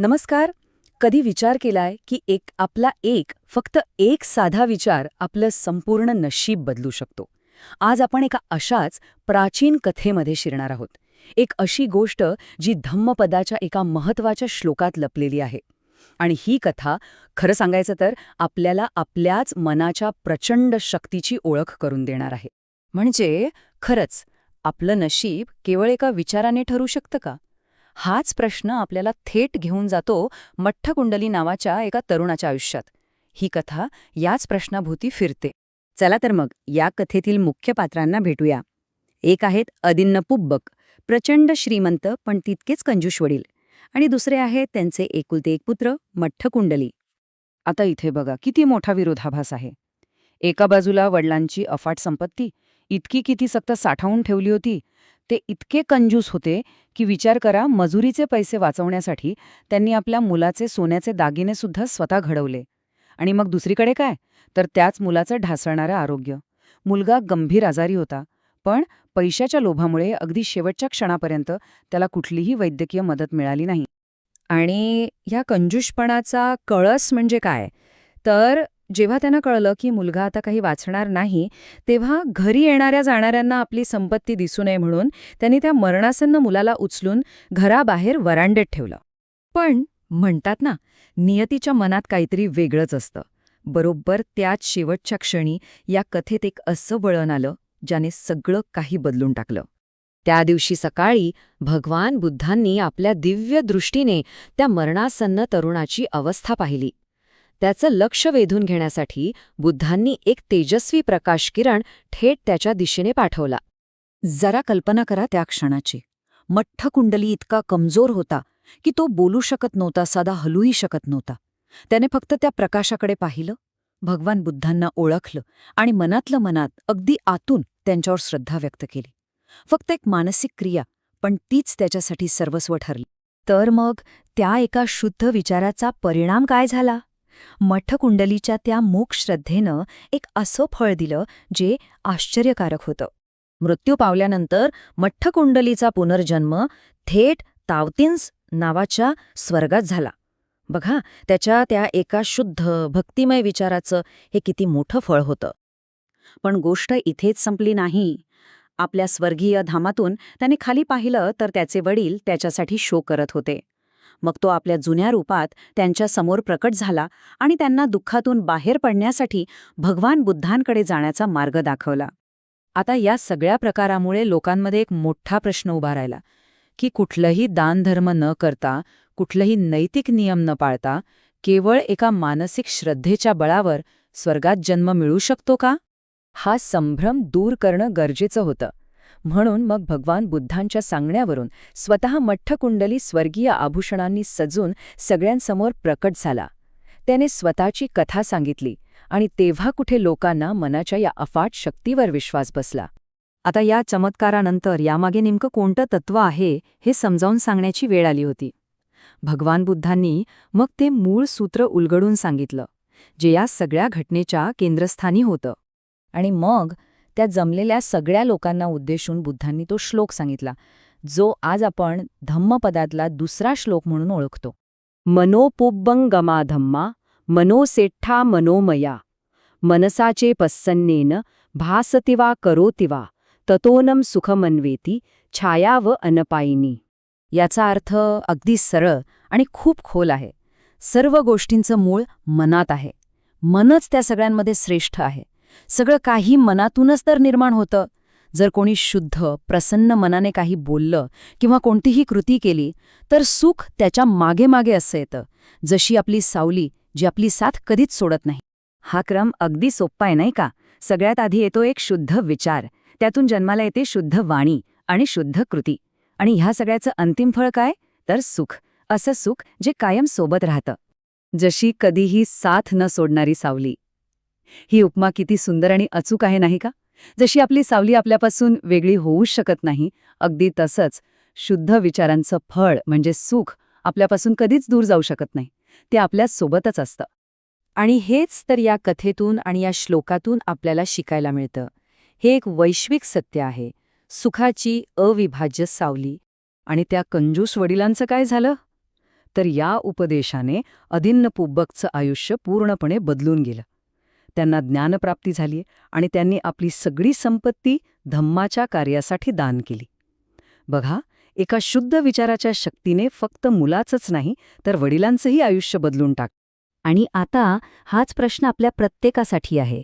नमस्कार. कधी विचार केलाय की एक आपला एक फक्त एक साधा विचार आपलं संपूर्ण नशीब बदलू शकतो. आज आपण एका अशाच प्राचीन कथेमध्ये शिरणार आहोत. एक अशी गोष्ट जी धम्मपदाच्या एका महत्त्वाच्या श्लोकात लपलेली आहे. आणि ही कथा खरं सांगायचं तर आपल्याला आपल्याच मनाच्या प्रचंड शक्तीची ओळख करून देणार आहे. म्हणजे खरंच आपलं नशीब केवळ एका विचाराने ठरू शकतं का? हाच प्रश्न आपल्याला थेट घेऊन जातो मठ्ठकुंडली नावाच्या एका तरुणाच्या आयुष्यात. ही कथा याच प्रश्नाभोवती फिरते. चला तर मग या कथेतील मुख्य पात्रांना भेटूया. एक आहेत अदिन्न पुब्बक प्रचंड श्रीमंत पण तितकेच कंजूष वडील. आणि दुसरे आहेत त्यांचे एकुलते एक पुत्र मठ्ठकुंडली. आता इथे बघा किती मोठा विरोधाभास आहे. एका बाजूला वडिलांची अफाट संपत्ती इतकी किती सक्त साठवून ठेवली होती ते इतके कंजूस होते की विचार करा मजुरीचे पैसे वाचवण्यासाठी त्यांनी आपल्या मुलाचे सोन्याचे दागिने सुद्धा स्वतः घडवले. आणि मग दुसरीकडे काय? तर त्याच मुलाचं ढासळणारं आरोग्य. मुलगा गंभीर आजारी होता पण पैशाच्या लोभामुळे अगदी शेवटच्या क्षणापर्यंत त्याला कुठलीही वैद्यकीय मदत मिळाली नाही. आणि ह्या कंजूषपणाचा कळस म्हणजे काय? तर जेव्हा त्यांना कळलं की मुलगा आता काही वाचणार नाही तेव्हा घरी येणाऱ्या जाणाऱ्यांना आपली संपत्ती दिसू नये म्हणून त्यांनी त्या मरणासन्न मुलाला उचलून घराबाहेर वरांडेत ठेवलं. पण म्हणतात ना नियतीच्या मनात काहीतरी वेगळंच असतं. बरोबर त्याच शेवटच्या क्षणी या कथेत एक असं वळण आलं ज्याने सगळं काही बदलून टाकलं. त्या दिवशी सकाळी भगवान बुद्धांनी आपल्या दिव्य दृष्टीने त्या मरणासन्न तरुणाची अवस्था पाहिली. त्याचं लक्ष वेधून घेण्यासाठी बुद्धांनी एक तेजस्वी प्रकाशकिरण थेट त्याच्या दिशेने पाठवला. जरा कल्पना करा त्या क्षणाची. मठ्ठकुंडली इतका कमजोर होता की तो बोलू शकत नव्हता साधा हलूही शकत नव्हता. त्याने फक्त त्या प्रकाशाकडे पाहिलं. भगवान बुद्धांना ओळखलं आणि मनातलं मनात अगदी आतून त्यांच्यावर श्रद्धा व्यक्त केली. फक्त एक मानसिक क्रिया पण तीच त्याच्यासाठी सर्वस्व ठरली. तर मग त्या एका शुद्ध विचाराचा परिणाम काय झाला? मठकुंडलीच्या त्या मूक श्रद्धेनं एक असं फळ दिलं जे आश्चर्यकारक होतं. मृत्यू पावल्यानंतर मठ्ठकुंडलीचा पुनर्जन्म थेट तावतिन्स नावाच्या स्वर्गात झाला. बघा त्याच्या त्या एका शुद्ध भक्तिमय विचाराचं हे किती मोठं फळ होतं. पण गोष्ट इथेच संपली नाही. आपल्या स्वर्गीय धामातून त्याने खाली पाहिलं तर त्याचे वडील त्याच्यासाठी शो करत होते. मग तो आपल्या जुन्या रूपात त्यांच्यासमोर प्रकट झाला आणि त्यांना दुःखातून बाहेर पडण्यासाठी भगवान बुद्धांकडे जाण्याचा मार्ग दाखवला. आता या सगळ्या प्रकारामुळे लोकांमध्ये एक मोठा प्रश्न उभा राहिला की कुठलंही दानधर्म न करता कुठलंही नैतिक नियम न पाळता केवळ एका मानसिक श्रद्धेच्या बळावर स्वर्गात जन्म मिळू शकतो का? हा संभ्रम दूर करणं गरजेचं होतं. म्हणून मग भगवान बुद्धांच्या सांगण्यावरून स्वतः मठ्ठकुंडली स्वर्गीय आभूषणांनी सजून सगळ्यांसमोर प्रकट झाला. त्याने स्वतःची कथा सांगितली आणि तेव्हा कुठे लोकांना मनाच्या या अफाट शक्तीवर विश्वास बसला. आता या चमत्कारानंतर यामागे नेमकं कोणतं तत्व आहे हे समजावून सांगण्याची वेळ आली होती. भगवान बुद्धांनी मग ते मूळ सूत्र उलगडून सांगितलं जे या सगळ्या घटनेच्या केंद्रस्थानी होतं. आणि मग त्या जमलेल्या सगळ्या लोकांना उद्देशून बुद्धांनी तो श्लोक सांगितला जो आज आपण धम्मपदातला दुसरा श्लोक म्हणून ओळखतो. मनोपुब्बंगमा धम्मा मनोसेठ्ठा मनोमया मनसाचे पस्सन्नेन भासतिवा करोतिवा ततोनम सुखमन्वेती छाया व अनपायिनी. याचा अर्थ अगदी सरळ आणि खूप खोल आहे. सर्व गोष्टींचं मूळ मनात आहे. मनच त्या सगळ्यांमध्ये श्रेष्ठ आहे. सगळं काही मनातूनच तर निर्माण होतं. जर कोणी शुद्ध प्रसन्न मनाने काही बोललं किंवा कोणतीही कृती केली तर सुख त्याच्यामागे मागे असं येतं. जशी आपली सावली जी आपली साथ कधीच सोडत नाही. हा क्रम अगदी सोप्पा आहे नाही का? सगळ्यात आधी येतो एक शुद्ध विचार. त्यातून जन्माला येते शुद्ध वाणी आणि शुद्ध कृती. आणि ह्या सगळ्याचं अंतिम फळ काय? तर सुख. असं सुख जे कायम सोबत राहतं. जशी कधीही साथ न सोडणारी सावली ही उपमा किती सुंदर आणि अचूक आहे नाही का? जशी आपली सावली आपल्यापासून वेगळी होऊच शकत नाही अगदी तसंच शुद्ध विचारांचं फळ म्हणजे सुख आपल्यापासून कधीच दूर जाऊ शकत नाही. ते आपल्या सोबतच असतं. आणि हेच तर या कथेतून आणि या श्लोकातून आपल्याला शिकायला मिळतं. हे एक वैश्विक सत्य आहे. सुखाची अविभाज्य सावली. आणि त्या कंजूस वडिलांचं काय झालं? तर या उपदेशाने अधिन्न पुब्बकचं आयुष्य पूर्णपणे बदलून गेलं. त्यांना ज्ञानप्राप्ती झाली आणि त्यांनी आपली सगळी संपत्ती धम्माच्या कार्यासाठी दान केली. बघा एका शुद्ध विचाराच्या शक्तीने फक्त मुलाचंच नाही तर वडिलांचंही आयुष्य बदलून टाक. आणि आता हाच प्रश्न आपल्या प्रत्येकासाठी आहे.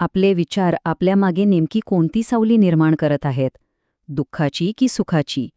आपले विचार आपल्यामागे नेमकी कोणती सावली निर्माण करत आहेत? दुःखाची की सुखाची?